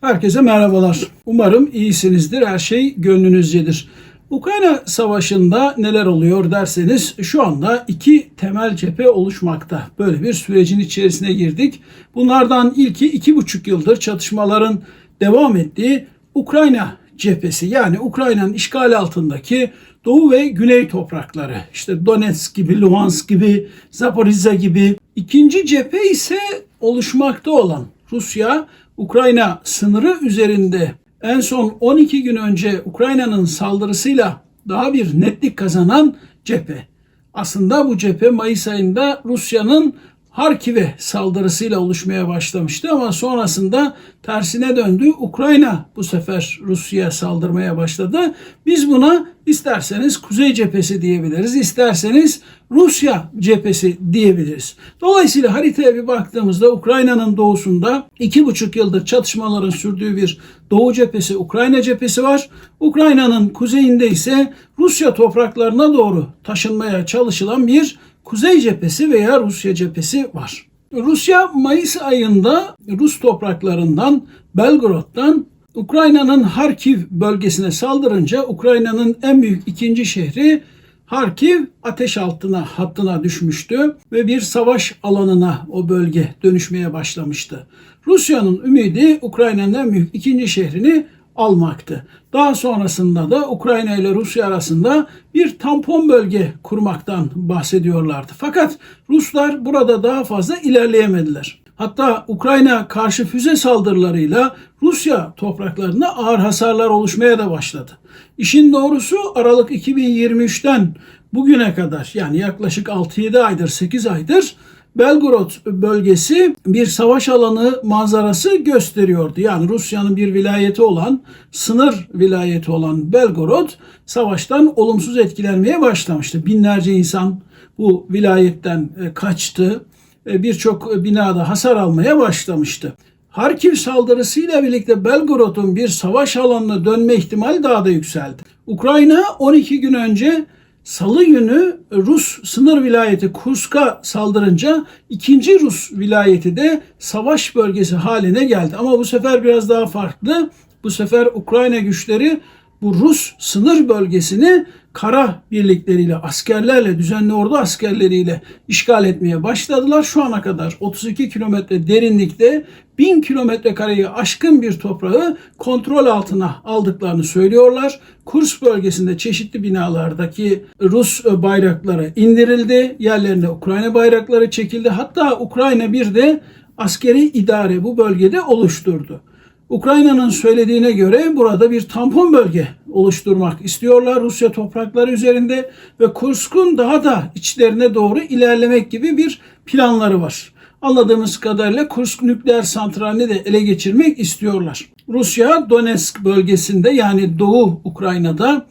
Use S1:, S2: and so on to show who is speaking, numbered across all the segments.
S1: Herkese merhabalar. Umarım iyisinizdir. Her şey gönlünüzcedir. Ukrayna Savaşı'nda neler oluyor derseniz şu anda iki temel cephe oluşmakta. Böyle bir sürecin içerisine girdik. Bunlardan ilki iki buçuk yıldır çatışmaların devam ettiği Ukrayna cephesi yani Ukrayna'nın işgal altındaki Doğu ve Güney toprakları işte Donetsk gibi, Luhansk gibi, Zaporizhzhia gibi. İkinci cephe ise oluşmakta olan Rusya Ukrayna sınırı üzerinde en son 12 gün önce Ukrayna'nın saldırısıyla daha bir netlik kazanan cephe. Aslında bu cephe Mayıs ayında Rusya'nın Harkiv'e saldırısıyla oluşmaya başlamıştı ama sonrasında tersine döndü. Ukrayna bu sefer Rusya'ya saldırmaya başladı. Biz buna isterseniz Kuzey cephesi diyebiliriz, isterseniz Rusya cephesi diyebiliriz. Dolayısıyla haritaya bir baktığımızda Ukrayna'nın doğusunda iki buçuk yıldır çatışmaların sürdüğü bir Doğu cephesi, Ukrayna cephesi var. Ukrayna'nın kuzeyinde ise Rusya topraklarına doğru taşınmaya çalışılan bir Kuzey cephesi veya Rusya cephesi var. Rusya Mayıs ayında Rus topraklarından Belgorod'dan Ukrayna'nın Harkiv bölgesine saldırınca Ukrayna'nın en büyük ikinci şehri Harkiv ateş altına hattına düşmüştü ve bir savaş alanına o bölge dönüşmeye başlamıştı. Rusya'nın ümidi Ukrayna'nın en büyük ikinci şehrini almaktı. Daha sonrasında da Ukrayna ile Rusya arasında bir tampon bölge kurmaktan bahsediyorlardı. Fakat Ruslar burada daha fazla ilerleyemediler. Hatta Ukrayna karşı füze saldırılarıyla Rusya topraklarında ağır hasarlar oluşmaya da başladı. İşin doğrusu Aralık 2023'ten bugüne kadar yani yaklaşık 6-7 aydır 8 aydır Belgorod bölgesi bir savaş alanı manzarası gösteriyordu. Yani Rusya'nın bir vilayeti olan, sınır vilayeti olan Belgorod savaştan olumsuz etkilenmeye başlamıştı. Binlerce insan bu vilayetten e, kaçtı. E, birçok binada hasar almaya başlamıştı. Harkiv saldırısıyla birlikte Belgorod'un bir savaş alanına dönme ihtimali daha da yükseldi. Ukrayna 12 gün önce Salı günü Rus sınır vilayeti Kursk'a saldırınca ikinci Rus vilayeti de savaş bölgesi haline geldi. Ama bu sefer biraz daha farklı. Bu sefer Ukrayna güçleri bu Rus sınır bölgesini kara birlikleriyle, askerlerle, düzenli ordu askerleriyle işgal etmeye başladılar. Şu ana kadar 32 kilometre derinlikte 1000 kilometre kareyi aşkın bir toprağı kontrol altına aldıklarını söylüyorlar. Kurs bölgesinde çeşitli binalardaki Rus bayrakları indirildi. Yerlerine Ukrayna bayrakları çekildi. Hatta Ukrayna bir de askeri idare bu bölgede oluşturdu. Ukrayna'nın söylediğine göre burada bir tampon bölge oluşturmak istiyorlar Rusya toprakları üzerinde ve Kursk'un daha da içlerine doğru ilerlemek gibi bir planları var. Anladığımız kadarıyla Kursk nükleer santralini de ele geçirmek istiyorlar. Rusya Donetsk bölgesinde yani Doğu Ukrayna'da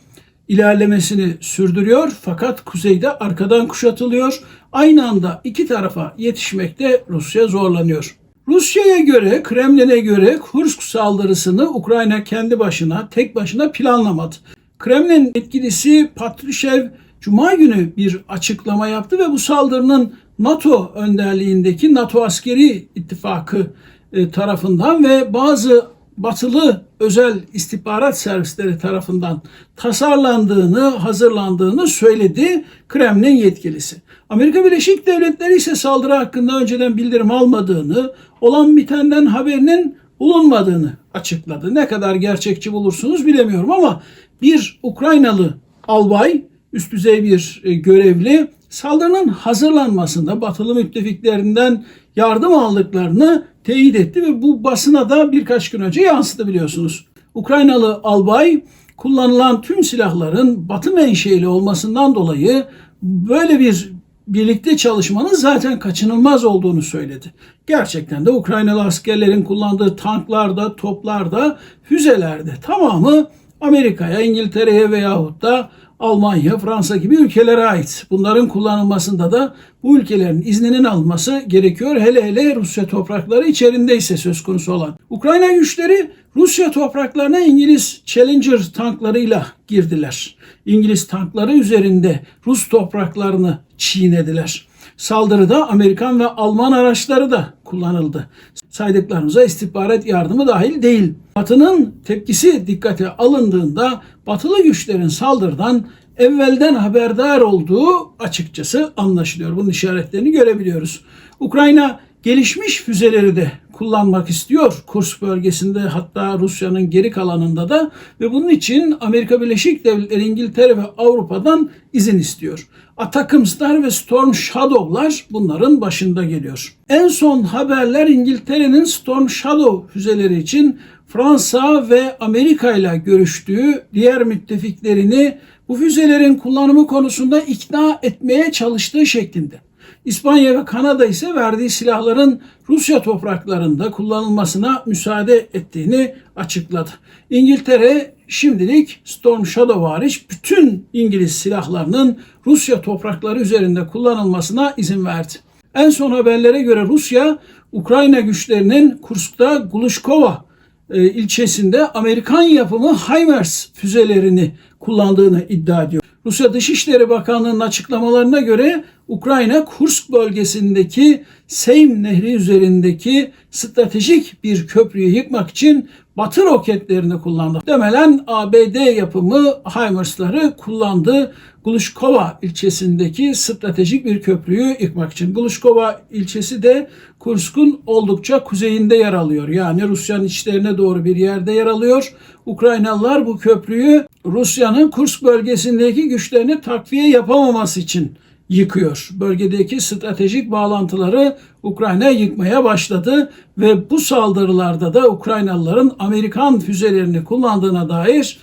S1: ilerlemesini sürdürüyor fakat kuzeyde arkadan kuşatılıyor. Aynı anda iki tarafa yetişmekte Rusya zorlanıyor. Rusya'ya göre, Kremlin'e göre Kursk saldırısını Ukrayna kendi başına, tek başına planlamadı. Kremlin yetkilisi Patrushev Cuma günü bir açıklama yaptı ve bu saldırının NATO önderliğindeki NATO askeri ittifakı e, tarafından ve bazı batılı özel istihbarat servisleri tarafından tasarlandığını, hazırlandığını söyledi Kremlin yetkilisi. Amerika Birleşik Devletleri ise saldırı hakkında önceden bildirim almadığını, olan bitenden haberinin bulunmadığını açıkladı. Ne kadar gerçekçi bulursunuz bilemiyorum ama bir Ukraynalı albay, üst düzey bir e, görevli saldırının hazırlanmasında batılı müttefiklerinden yardım aldıklarını teyit etti ve bu basına da birkaç gün önce yansıdı biliyorsunuz. Ukraynalı albay kullanılan tüm silahların batı menşeli olmasından dolayı böyle bir birlikte çalışmanın zaten kaçınılmaz olduğunu söyledi. Gerçekten de Ukraynalı askerlerin kullandığı tanklarda, toplarda, füzelerde tamamı Amerika'ya, İngiltere'ye veyahut da Almanya, Fransa gibi ülkelere ait. Bunların kullanılmasında da bu ülkelerin izninin alınması gerekiyor. Hele hele Rusya toprakları içerisindeyse söz konusu olan. Ukrayna güçleri Rusya topraklarına İngiliz Challenger tanklarıyla girdiler. İngiliz tankları üzerinde Rus topraklarını çiğnediler. Saldırıda Amerikan ve Alman araçları da kullanıldı. Saydıklarımıza istihbarat yardımı dahil değil. Batı'nın tepkisi dikkate alındığında batılı güçlerin saldırıdan evvelden haberdar olduğu açıkçası anlaşılıyor. Bunun işaretlerini görebiliyoruz. Ukrayna gelişmiş füzeleri de kullanmak istiyor. Kurs bölgesinde hatta Rusya'nın geri kalanında da ve bunun için Amerika Birleşik Devletleri, İngiltere ve Avrupa'dan izin istiyor. Atakımslar ve Storm Shadow'lar bunların başında geliyor. En son haberler İngiltere'nin Storm Shadow füzeleri için Fransa ve Amerika ile görüştüğü diğer müttefiklerini bu füzelerin kullanımı konusunda ikna etmeye çalıştığı şeklinde. İspanya ve Kanada ise verdiği silahların Rusya topraklarında kullanılmasına müsaade ettiğini açıkladı. İngiltere şimdilik Storm Shadow hariç bütün İngiliz silahlarının Rusya toprakları üzerinde kullanılmasına izin verdi. En son haberlere göre Rusya, Ukrayna güçlerinin Kursk'ta Glushkova e, ilçesinde Amerikan yapımı HIMARS füzelerini kullandığını iddia ediyor. Rusya Dışişleri Bakanlığı'nın açıklamalarına göre Ukrayna Kursk bölgesindeki Seym Nehri üzerindeki stratejik bir köprüyü yıkmak için Batı roketlerini kullandı. Demelen ABD yapımı HIMARS'ları kullandı. Glushkova ilçesindeki stratejik bir köprüyü yıkmak için. Glushkova ilçesi de Kursk'un oldukça kuzeyinde yer alıyor. Yani Rusya'nın içlerine doğru bir yerde yer alıyor. Ukraynalılar bu köprüyü Rusya'nın Kursk bölgesindeki güçlerini takviye yapamaması için yıkıyor. Bölgedeki stratejik bağlantıları Ukrayna yıkmaya başladı ve bu saldırılarda da Ukraynalıların Amerikan füzelerini kullandığına dair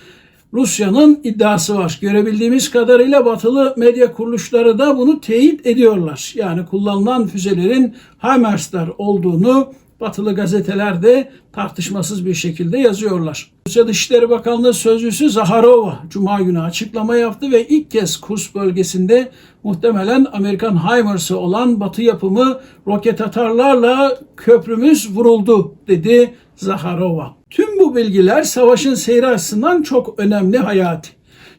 S1: Rusya'nın iddiası var. Görebildiğimiz kadarıyla batılı medya kuruluşları da bunu teyit ediyorlar. Yani kullanılan füzelerin HIMARS'lar olduğunu batılı gazetelerde tartışmasız bir şekilde yazıyorlar. Rusya Dışişleri Bakanlığı Sözcüsü Zaharova Cuma günü açıklama yaptı ve ilk kez Kurs bölgesinde muhtemelen Amerikan HIMARS'ı olan batı yapımı roket atarlarla köprümüz vuruldu dedi Zaharova. Tüm bu bilgiler savaşın seyri açısından çok önemli hayati.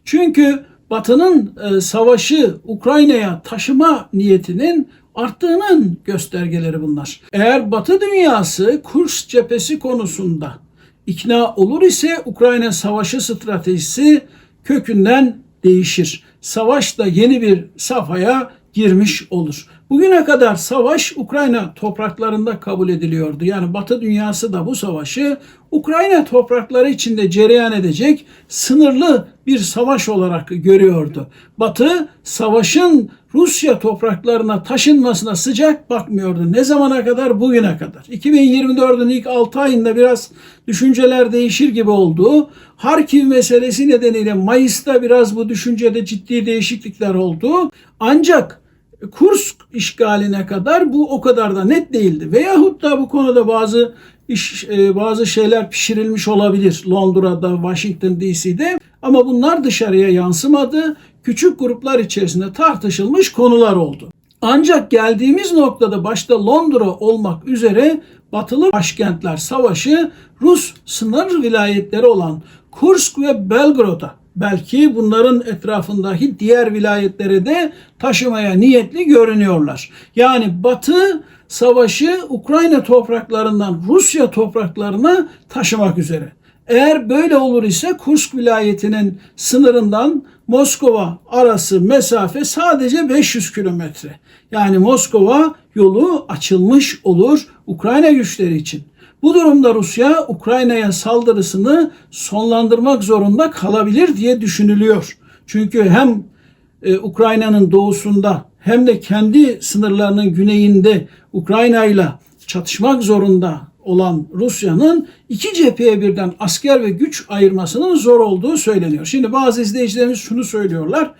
S1: Çünkü Batı'nın e, savaşı Ukrayna'ya taşıma niyetinin arttığının göstergeleri bunlar. Eğer Batı dünyası Kurs cephesi konusunda ikna olur ise Ukrayna savaşı stratejisi kökünden değişir. Savaş da yeni bir safhaya girmiş olur. Bugüne kadar savaş Ukrayna topraklarında kabul ediliyordu. Yani Batı dünyası da bu savaşı Ukrayna toprakları içinde cereyan edecek sınırlı bir savaş olarak görüyordu. Batı savaşın Rusya topraklarına taşınmasına sıcak bakmıyordu. Ne zamana kadar? Bugüne kadar. 2024'ün ilk 6 ayında biraz düşünceler değişir gibi oldu. Harkiv meselesi nedeniyle Mayıs'ta biraz bu düşüncede ciddi değişiklikler oldu. Ancak Kursk işgaline kadar bu o kadar da net değildi. Veyahut da bu konuda bazı iş, e, bazı şeyler pişirilmiş olabilir Londra'da, Washington DC'de ama bunlar dışarıya yansımadı. Küçük gruplar içerisinde tartışılmış konular oldu. Ancak geldiğimiz noktada başta Londra olmak üzere batılı başkentler savaşı Rus sınır vilayetleri olan Kursk ve Belgrad'a belki bunların etrafındaki diğer vilayetlere de taşımaya niyetli görünüyorlar. Yani Batı savaşı Ukrayna topraklarından Rusya topraklarına taşımak üzere. Eğer böyle olur ise Kursk vilayetinin sınırından Moskova arası mesafe sadece 500 kilometre. Yani Moskova yolu açılmış olur Ukrayna güçleri için. Bu durumda Rusya Ukrayna'ya saldırısını sonlandırmak zorunda kalabilir diye düşünülüyor. Çünkü hem e, Ukrayna'nın doğusunda hem de kendi sınırlarının güneyinde Ukrayna ile çatışmak zorunda olan Rusya'nın iki cepheye birden asker ve güç ayırmasının zor olduğu söyleniyor. Şimdi bazı izleyicilerimiz şunu söylüyorlar.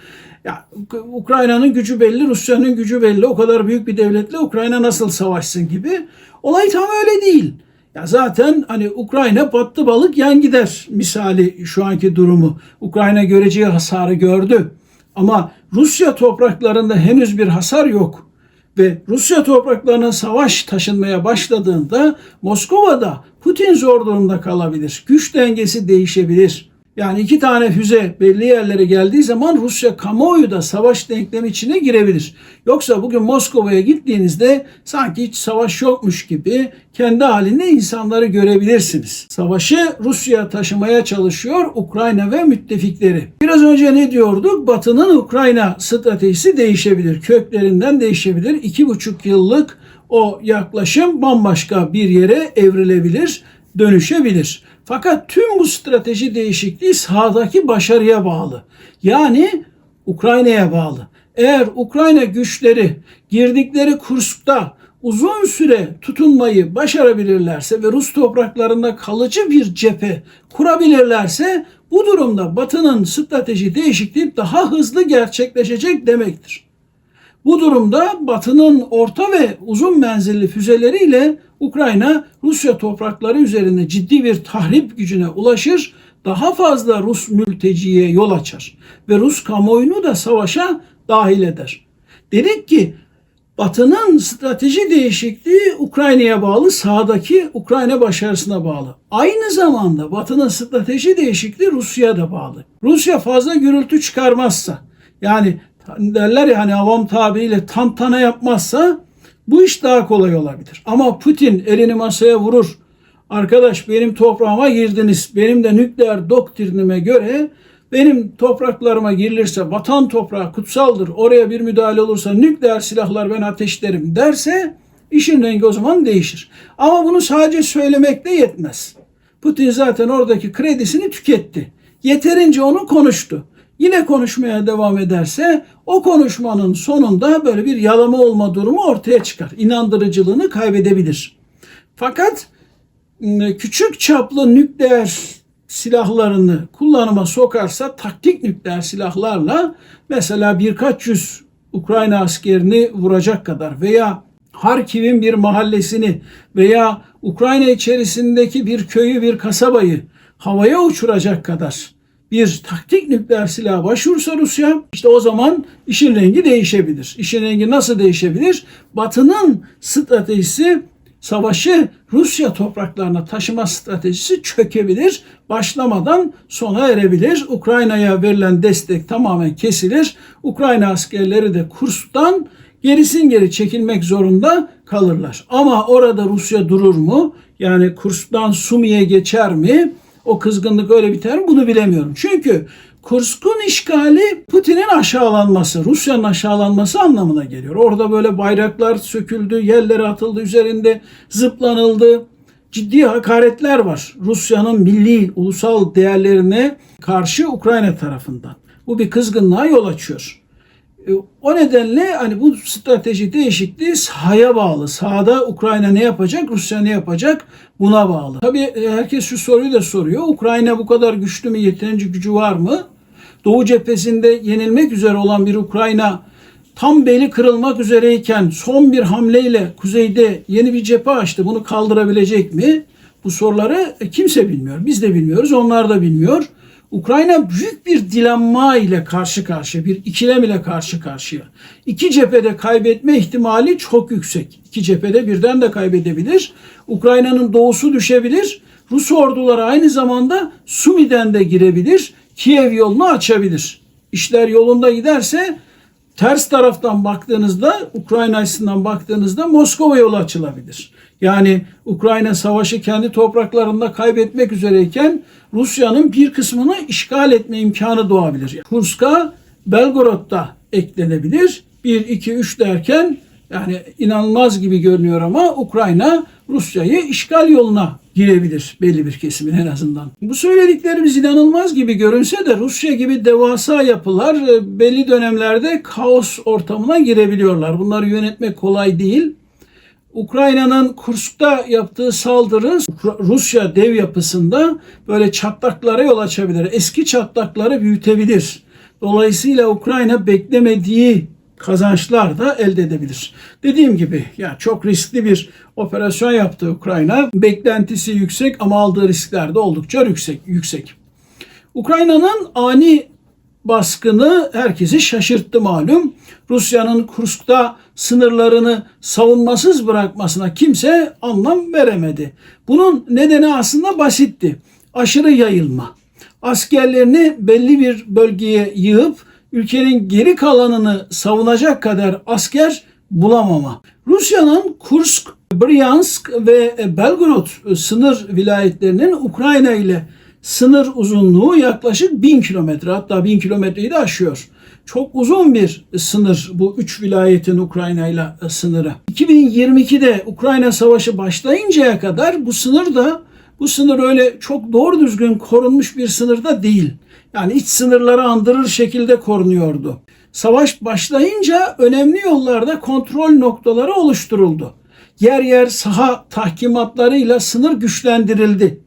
S1: Ya Ukrayna'nın gücü belli, Rusya'nın gücü belli. O kadar büyük bir devletle Ukrayna nasıl savaşsın gibi. Olay tam öyle değil. Ya zaten hani Ukrayna battı balık yan gider misali şu anki durumu. Ukrayna göreceği hasarı gördü. Ama Rusya topraklarında henüz bir hasar yok. Ve Rusya topraklarına savaş taşınmaya başladığında Moskova'da Putin zor durumda kalabilir. Güç dengesi değişebilir. Yani iki tane füze belli yerlere geldiği zaman Rusya kamuoyu da savaş denklemi içine girebilir. Yoksa bugün Moskova'ya gittiğinizde sanki hiç savaş yokmuş gibi kendi halinde insanları görebilirsiniz. Savaşı Rusya taşımaya çalışıyor Ukrayna ve müttefikleri. Biraz önce ne diyorduk? Batı'nın Ukrayna stratejisi değişebilir. Köklerinden değişebilir. İki buçuk yıllık o yaklaşım bambaşka bir yere evrilebilir, dönüşebilir. Fakat tüm bu strateji değişikliği sahadaki başarıya bağlı. Yani Ukrayna'ya bağlı. Eğer Ukrayna güçleri girdikleri Kursk'ta uzun süre tutunmayı başarabilirlerse ve Rus topraklarında kalıcı bir cephe kurabilirlerse bu durumda Batı'nın strateji değişikliği daha hızlı gerçekleşecek demektir. Bu durumda Batı'nın orta ve uzun menzilli füzeleriyle Ukrayna Rusya toprakları üzerinde ciddi bir tahrip gücüne ulaşır, daha fazla Rus mülteciye yol açar ve Rus kamuoyunu da savaşa dahil eder. Dedik ki Batı'nın strateji değişikliği Ukrayna'ya bağlı, sahadaki Ukrayna başarısına bağlı. Aynı zamanda Batı'nın strateji değişikliği Rusya'ya da bağlı. Rusya fazla gürültü çıkarmazsa, yani derler ya hani avam tabiriyle tantana yapmazsa bu iş daha kolay olabilir. Ama Putin elini masaya vurur. Arkadaş benim toprağıma girdiniz. Benim de nükleer doktrinime göre benim topraklarıma girilirse vatan toprağı kutsaldır. Oraya bir müdahale olursa nükleer silahlar ben ateşlerim derse işin rengi o zaman değişir. Ama bunu sadece söylemekle yetmez. Putin zaten oradaki kredisini tüketti. Yeterince onu konuştu. Yine konuşmaya devam ederse o konuşmanın sonunda böyle bir yalama olma durumu ortaya çıkar. İnandırıcılığını kaybedebilir. Fakat küçük çaplı nükleer silahlarını kullanıma sokarsa taktik nükleer silahlarla mesela birkaç yüz Ukrayna askerini vuracak kadar veya Harkiv'in bir mahallesini veya Ukrayna içerisindeki bir köyü, bir kasabayı havaya uçuracak kadar bir taktik nükleer silah başvursa Rusya işte o zaman işin rengi değişebilir. İşin rengi nasıl değişebilir? Batı'nın stratejisi savaşı Rusya topraklarına taşıma stratejisi çökebilir. Başlamadan sona erebilir. Ukrayna'ya verilen destek tamamen kesilir. Ukrayna askerleri de Kursk'tan gerisin geri çekilmek zorunda kalırlar. Ama orada Rusya durur mu? Yani Kursk'tan Sumi'ye geçer mi? O kızgınlık öyle biter mi? Bunu bilemiyorum. Çünkü Kursk'un işgali Putin'in aşağılanması, Rusya'nın aşağılanması anlamına geliyor. Orada böyle bayraklar söküldü, yerlere atıldı, üzerinde zıplanıldı. Ciddi hakaretler var Rusya'nın milli, ulusal değerlerine karşı Ukrayna tarafından. Bu bir kızgınlığa yol açıyor. E, O nedenle hani bu strateji değişikliği sahaya bağlı. Sahada Ukrayna ne yapacak, Rusya ne yapacak buna bağlı. Tabii e, herkes şu soruyu da soruyor. Ukrayna bu kadar güçlü mü, yeterince gücü var mı? Doğu cephesinde yenilmek üzere olan bir Ukrayna tam beli kırılmak üzereyken son bir hamleyle kuzeyde yeni bir cephe açtı. Bunu kaldırabilecek mi? Bu soruları e, kimse bilmiyor. Biz de bilmiyoruz, onlar da bilmiyor. Ukrayna büyük bir dilemma ile karşı karşıya, bir ikilem ile karşı karşıya. İki cephede kaybetme ihtimali çok yüksek. İki cephede birden de kaybedebilir. Ukrayna'nın doğusu düşebilir. Rus orduları aynı zamanda Sumi'den de girebilir. Kiev yolunu açabilir. İşler yolunda giderse ters taraftan baktığınızda, Ukrayna açısından baktığınızda Moskova yolu açılabilir. Yani Ukrayna savaşı kendi topraklarında kaybetmek üzereyken Rusya'nın bir kısmını işgal etme imkanı doğabilir. Kursk'a Belgorod'da eklenebilir. 1, 2, 3 derken yani inanılmaz gibi görünüyor ama Ukrayna Rusya'yı işgal yoluna girebilir belli bir kesimin en azından. Bu söylediklerimiz inanılmaz gibi görünse de Rusya gibi devasa yapılar e, belli dönemlerde kaos ortamına girebiliyorlar. Bunları yönetmek kolay değil. Ukrayna'nın Kursk'ta yaptığı saldırı Rusya dev yapısında böyle çatlaklara yol açabilir. Eski çatlakları büyütebilir. Dolayısıyla Ukrayna beklemediği kazançlar da elde edebilir. Dediğim gibi ya çok riskli bir operasyon yaptı Ukrayna. Beklentisi yüksek ama aldığı riskler de oldukça yüksek. yüksek. Ukrayna'nın ani baskını herkesi şaşırttı malum. Rusya'nın Kursk'ta sınırlarını savunmasız bırakmasına kimse anlam veremedi. Bunun nedeni aslında basitti. Aşırı yayılma. askerlerini belli bir bölgeye yığıp ülkenin geri kalanını savunacak kadar asker bulamama. Rusya'nın Kursk, Bryansk ve Belgorod sınır vilayetlerinin Ukrayna ile sınır uzunluğu yaklaşık 1000 kilometre hatta 1000 kilometreyi de aşıyor. Çok uzun bir sınır bu üç vilayetin Ukrayna ile sınırı. 2022'de Ukrayna Savaşı başlayıncaya kadar bu sınır da bu sınır öyle çok doğru düzgün korunmuş bir sınır da değil. Yani iç sınırları andırır şekilde korunuyordu. Savaş başlayınca önemli yollarda kontrol noktaları oluşturuldu. Yer yer saha tahkimatlarıyla sınır güçlendirildi.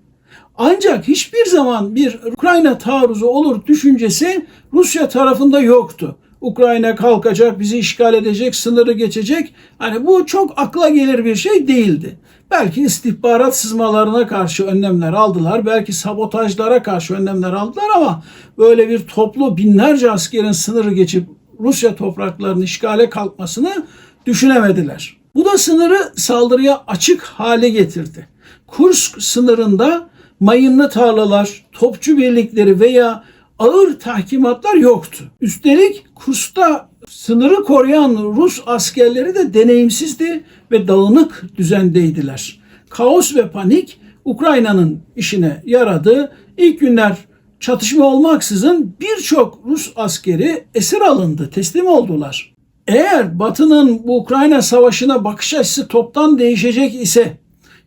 S1: Ancak hiçbir zaman bir Ukrayna taarruzu olur düşüncesi Rusya tarafında yoktu. Ukrayna kalkacak, bizi işgal edecek, sınırı geçecek. Hani bu çok akla gelir bir şey değildi. Belki istihbarat sızmalarına karşı önlemler aldılar, belki sabotajlara karşı önlemler aldılar ama böyle bir toplu binlerce askerin sınırı geçip Rusya topraklarını işgale kalkmasını düşünemediler. Bu da sınırı saldırıya açık hale getirdi. Kursk sınırında mayınlı tarlalar, topçu birlikleri veya ağır tahkimatlar yoktu. Üstelik Kursk'ta sınırı koruyan Rus askerleri de deneyimsizdi ve dağınık düzendeydiler. Kaos ve panik Ukrayna'nın işine yaradı. İlk günler çatışma olmaksızın birçok Rus askeri esir alındı, teslim oldular. Eğer Batı'nın bu Ukrayna savaşına bakış açısı toptan değişecek ise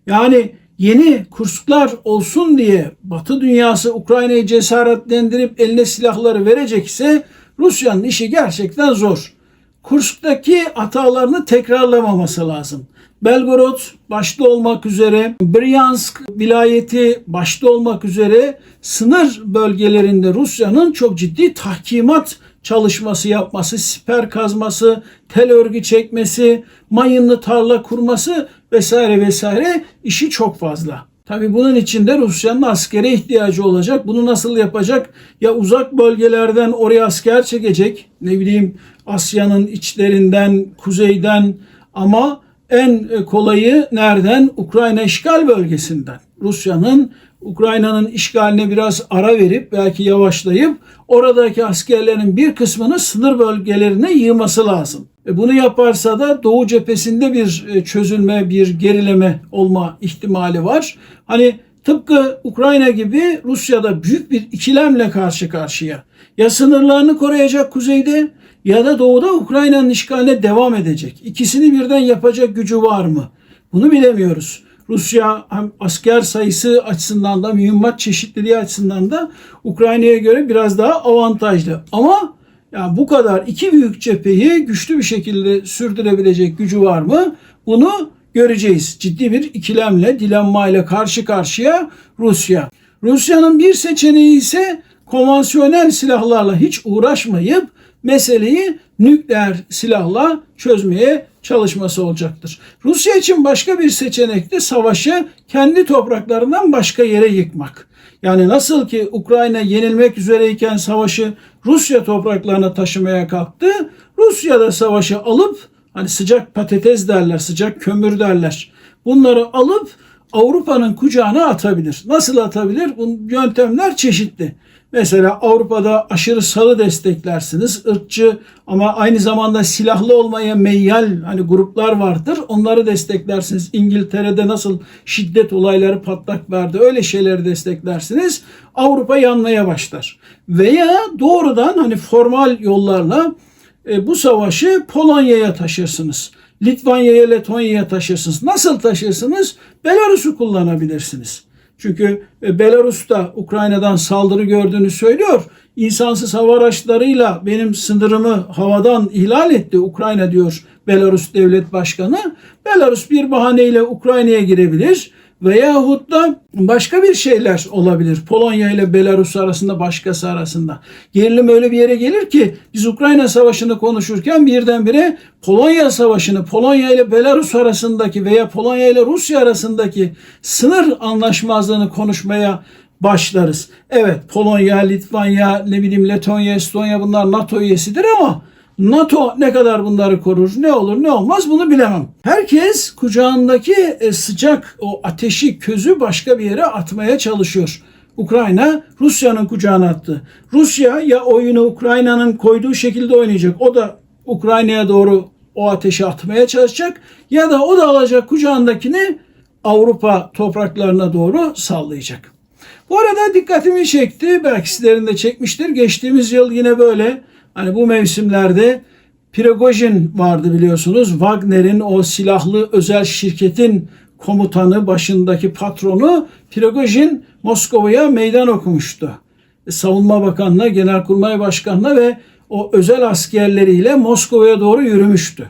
S1: yani yeni Kursklar olsun diye Batı dünyası Ukrayna'yı cesaretlendirip eline silahları verecek ise Rusya'nın işi gerçekten zor. Kursk'taki hatalarını tekrarlamaması lazım. Belgorod başta olmak üzere, Bryansk vilayeti başta olmak üzere sınır bölgelerinde Rusya'nın çok ciddi tahkimat çalışması yapması, siper kazması, tel örgü çekmesi, mayınlı tarla kurması vesaire vesaire işi çok fazla. Tabi bunun içinde Rusya'nın askere ihtiyacı olacak. Bunu nasıl yapacak? Ya uzak bölgelerden oraya asker çekecek. Ne bileyim Asya'nın içlerinden, kuzeyden ama en kolayı nereden? Ukrayna işgal bölgesinden. Rusya'nın Ukrayna'nın işgaline biraz ara verip belki yavaşlayıp oradaki askerlerin bir kısmını sınır bölgelerine yığması lazım. E bunu yaparsa da Doğu cephesinde bir e, çözülme, bir gerileme olma ihtimali var. Hani tıpkı Ukrayna gibi Rusya'da büyük bir ikilemle karşı karşıya. Ya sınırlarını koruyacak kuzeyde ya da doğuda Ukrayna'nın işgaline devam edecek. İkisini birden yapacak gücü var mı? Bunu bilemiyoruz. Rusya hem asker sayısı açısından da mühimmat çeşitliliği açısından da Ukrayna'ya göre biraz daha avantajlı. Ama yani bu kadar iki büyük cepheyi güçlü bir şekilde sürdürebilecek gücü var mı? Bunu göreceğiz. Ciddi bir ikilemle, dilenmayla karşı karşıya Rusya. Rusya'nın bir seçeneği ise konvansiyonel silahlarla hiç uğraşmayıp meseleyi nükleer silahla çözmeye çalışması olacaktır. Rusya için başka bir seçenek de savaşı kendi topraklarından başka yere yıkmak. Yani nasıl ki Ukrayna yenilmek üzereyken savaşı Rusya topraklarına taşımaya kalktı, Rusya da savaşı alıp hani sıcak patates derler, sıcak kömür derler. Bunları alıp Avrupa'nın kucağına atabilir. Nasıl atabilir? Bu yöntemler çeşitli. Mesela Avrupa'da aşırı salı desteklersiniz. ırkçı ama aynı zamanda silahlı olmaya meyyal hani gruplar vardır. Onları desteklersiniz. İngiltere'de nasıl şiddet olayları patlak verdi. Öyle şeyleri desteklersiniz. Avrupa yanmaya başlar. Veya doğrudan hani formal yollarla e, bu savaşı Polonya'ya taşırsınız. Litvanya'ya, Letonya'ya taşırsınız. Nasıl taşırsınız? Belarus'u kullanabilirsiniz. Çünkü e, Belarus da Ukrayna'dan saldırı gördüğünü söylüyor. İnsansız hava araçlarıyla benim sınırımı havadan ihlal etti Ukrayna diyor Belarus devlet başkanı. Belarus bir bahaneyle Ukrayna'ya girebilir veyahut da başka bir şeyler olabilir. Polonya ile Belarus arasında başkası arasında. Gerilim öyle bir yere gelir ki biz Ukrayna Savaşı'nı konuşurken birdenbire Polonya Savaşı'nı Polonya ile Belarus arasındaki veya Polonya ile Rusya arasındaki sınır anlaşmazlığını konuşmaya başlarız. Evet Polonya, Litvanya, ne bileyim Letonya, Estonya bunlar NATO üyesidir ama NATO ne kadar bunları korur, ne olur ne olmaz bunu bilemem. Herkes kucağındaki e, sıcak o ateşi, közü başka bir yere atmaya çalışıyor. Ukrayna Rusya'nın kucağına attı. Rusya ya oyunu Ukrayna'nın koyduğu şekilde oynayacak. O da Ukrayna'ya doğru o ateşi atmaya çalışacak ya da o da alacak kucağındakini Avrupa topraklarına doğru sallayacak. Bu arada dikkatimi çekti. Belki sizlerin de çekmiştir. Geçtiğimiz yıl yine böyle hani bu mevsimlerde Prigojin vardı biliyorsunuz. Wagner'in o silahlı özel şirketin komutanı, başındaki patronu Prigojin Moskova'ya meydan okumuştu. Savunma Bakanı'na, Genelkurmay Başkanı'na ve o özel askerleriyle Moskova'ya doğru yürümüştü.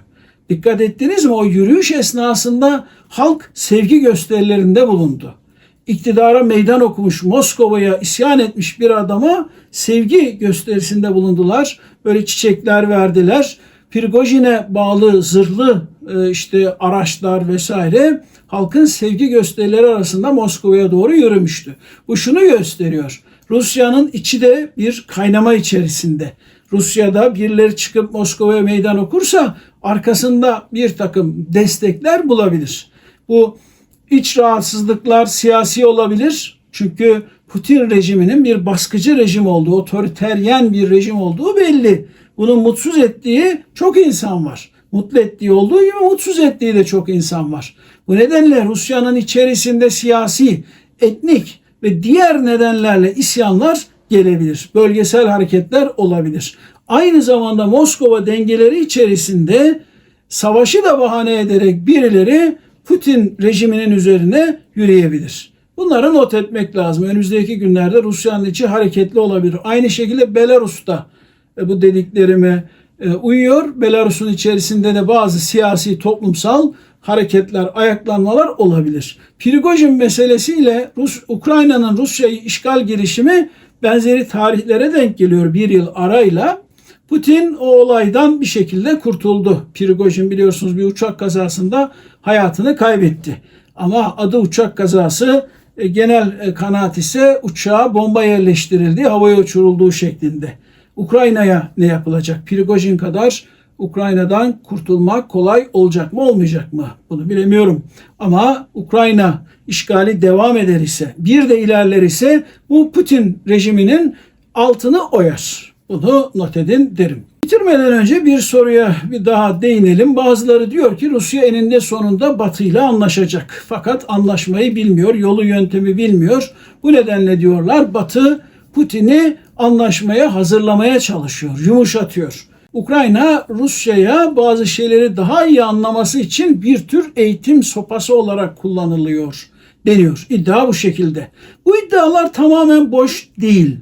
S1: Dikkat ettiniz mi? O yürüyüş esnasında halk sevgi gösterilerinde bulundu. İktidara meydan okumuş, Moskova'ya isyan etmiş bir adama sevgi gösterisinde bulundular. Böyle çiçekler verdiler. Prigojin'e bağlı zırhlı e, işte araçlar vesaire halkın sevgi gösterileri arasında Moskova'ya doğru yürümüştü. Bu şunu gösteriyor. Rusya'nın içi de bir kaynama içerisinde. Rusya'da birileri çıkıp Moskova'ya meydan okursa arkasında bir takım destekler bulabilir. Bu iç rahatsızlıklar siyasi olabilir. Çünkü Putin rejiminin bir baskıcı rejim olduğu, otoriteryen bir rejim olduğu belli. Bunun mutsuz ettiği çok insan var. Mutlu ettiği olduğu gibi mutsuz ettiği de çok insan var. Bu nedenle Rusya'nın içerisinde siyasi, etnik ve diğer nedenlerle isyanlar gelebilir. Bölgesel hareketler olabilir. Aynı zamanda Moskova dengeleri içerisinde savaşı da bahane ederek birileri Putin rejiminin üzerine yürüyebilir. Bunları not etmek lazım. Önümüzdeki günlerde Rusya'nın içi hareketli olabilir. Aynı şekilde Belarus'ta e, bu dediklerime e, uyuyor. Belarus'un içerisinde de bazı siyasi, toplumsal hareketler, ayaklanmalar olabilir. Prigojin meselesiyle Rus, Ukrayna'nın Rusya'yı işgal girişimi benzeri tarihlere denk geliyor bir yıl arayla. Putin o olaydan bir şekilde kurtuldu. Prigojin biliyorsunuz bir uçak kazasında hayatını kaybetti. Ama adı uçak kazası e, genel e, kanaat ise uçağa bomba yerleştirildiği, havaya uçurulduğu şeklinde. Ukrayna'ya ne yapılacak? Prigojin kadar Ukrayna'dan kurtulmak kolay olacak mı olmayacak mı? Bunu bilemiyorum. Ama Ukrayna işgali devam eder ise, bir de ilerler ise bu Putin rejiminin altını oyar. Bunu not edin derim. Bitirmeden önce bir soruya bir daha değinelim. Bazıları diyor ki Rusya eninde sonunda Batı ile anlaşacak. Fakat anlaşmayı bilmiyor, yolu yöntemi bilmiyor. Bu nedenle diyorlar Batı Putin'i anlaşmaya hazırlamaya çalışıyor, yumuşatıyor. Ukrayna Rusya'ya bazı şeyleri daha iyi anlaması için bir tür eğitim sopası olarak kullanılıyor deniyor. İddia bu şekilde. Bu iddialar tamamen boş değil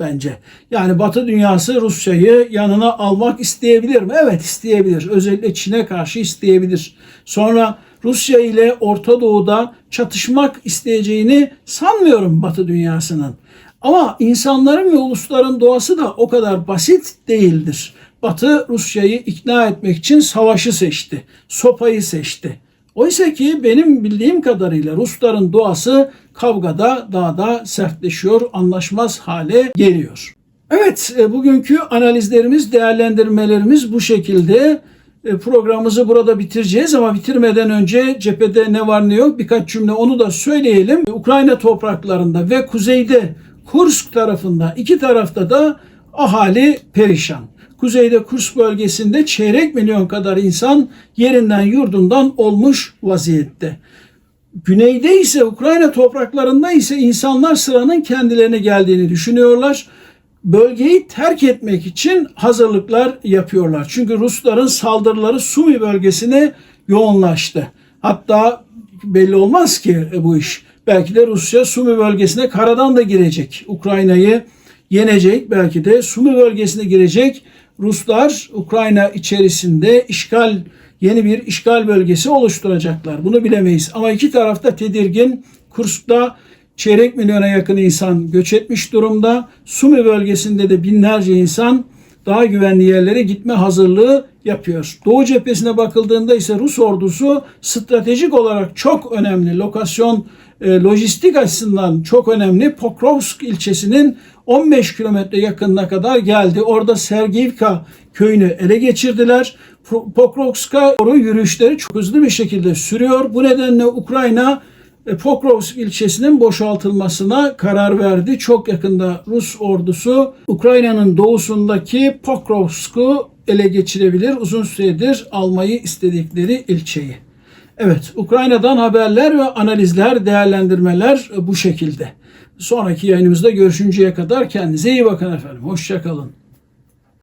S1: bence. Yani Batı dünyası Rusya'yı yanına almak isteyebilir mi? Evet isteyebilir. Özellikle Çin'e karşı isteyebilir. Sonra Rusya ile Orta Doğu'da çatışmak isteyeceğini sanmıyorum Batı dünyasının. Ama insanların ve ulusların doğası da o kadar basit değildir. Batı Rusya'yı ikna etmek için savaşı seçti, sopayı seçti. Oysa ki benim bildiğim kadarıyla Rusların doğası kavgada daha da sertleşiyor, anlaşmaz hale geliyor. Evet, e, bugünkü analizlerimiz, değerlendirmelerimiz bu şekilde. E, programımızı burada bitireceğiz ama bitirmeden önce cephede ne var ne yok birkaç cümle onu da söyleyelim. Ukrayna topraklarında ve kuzeyde Kursk tarafında iki tarafta da ahali perişan. Kuzeyde Kursk bölgesinde çeyrek milyon kadar insan yerinden yurdundan olmuş vaziyette. Güneyde ise Ukrayna topraklarında ise insanlar sıranın kendilerine geldiğini düşünüyorlar. Bölgeyi terk etmek için hazırlıklar yapıyorlar. Çünkü Rusların saldırıları Sumi bölgesine yoğunlaştı. Hatta belli olmaz ki bu iş. Belki de Rusya Sumi bölgesine karadan da girecek. Ukrayna'yı yenecek. Belki de Sumi bölgesine girecek. Ruslar Ukrayna içerisinde işgal yeni bir işgal bölgesi oluşturacaklar. Bunu bilemeyiz. Ama iki tarafta tedirgin. Kursk'ta çeyrek milyona yakın insan göç etmiş durumda. Sumi bölgesinde de binlerce insan daha güvenli yerlere gitme hazırlığı yapıyor. Doğu cephesine bakıldığında ise Rus ordusu stratejik olarak çok önemli. Lokasyon e, lojistik açısından çok önemli. Pokrovsk ilçesinin 15 kilometre yakınına kadar geldi. Orada Sergeyivka köyünü ele geçirdiler. Pokrovsk'a doğru yürüyüşleri çok hızlı bir şekilde sürüyor. Bu nedenle Ukrayna e, Pokrovsk ilçesinin boşaltılmasına karar verdi. Çok yakında Rus ordusu Ukrayna'nın doğusundaki Pokrovsk'u ele geçirebilir. Uzun süredir almayı istedikleri ilçeyi. Evet, Ukrayna'dan haberler ve analizler, değerlendirmeler bu şekilde. Sonraki yayınımızda görüşünceye kadar kendinize iyi bakın efendim. Hoşçakalın.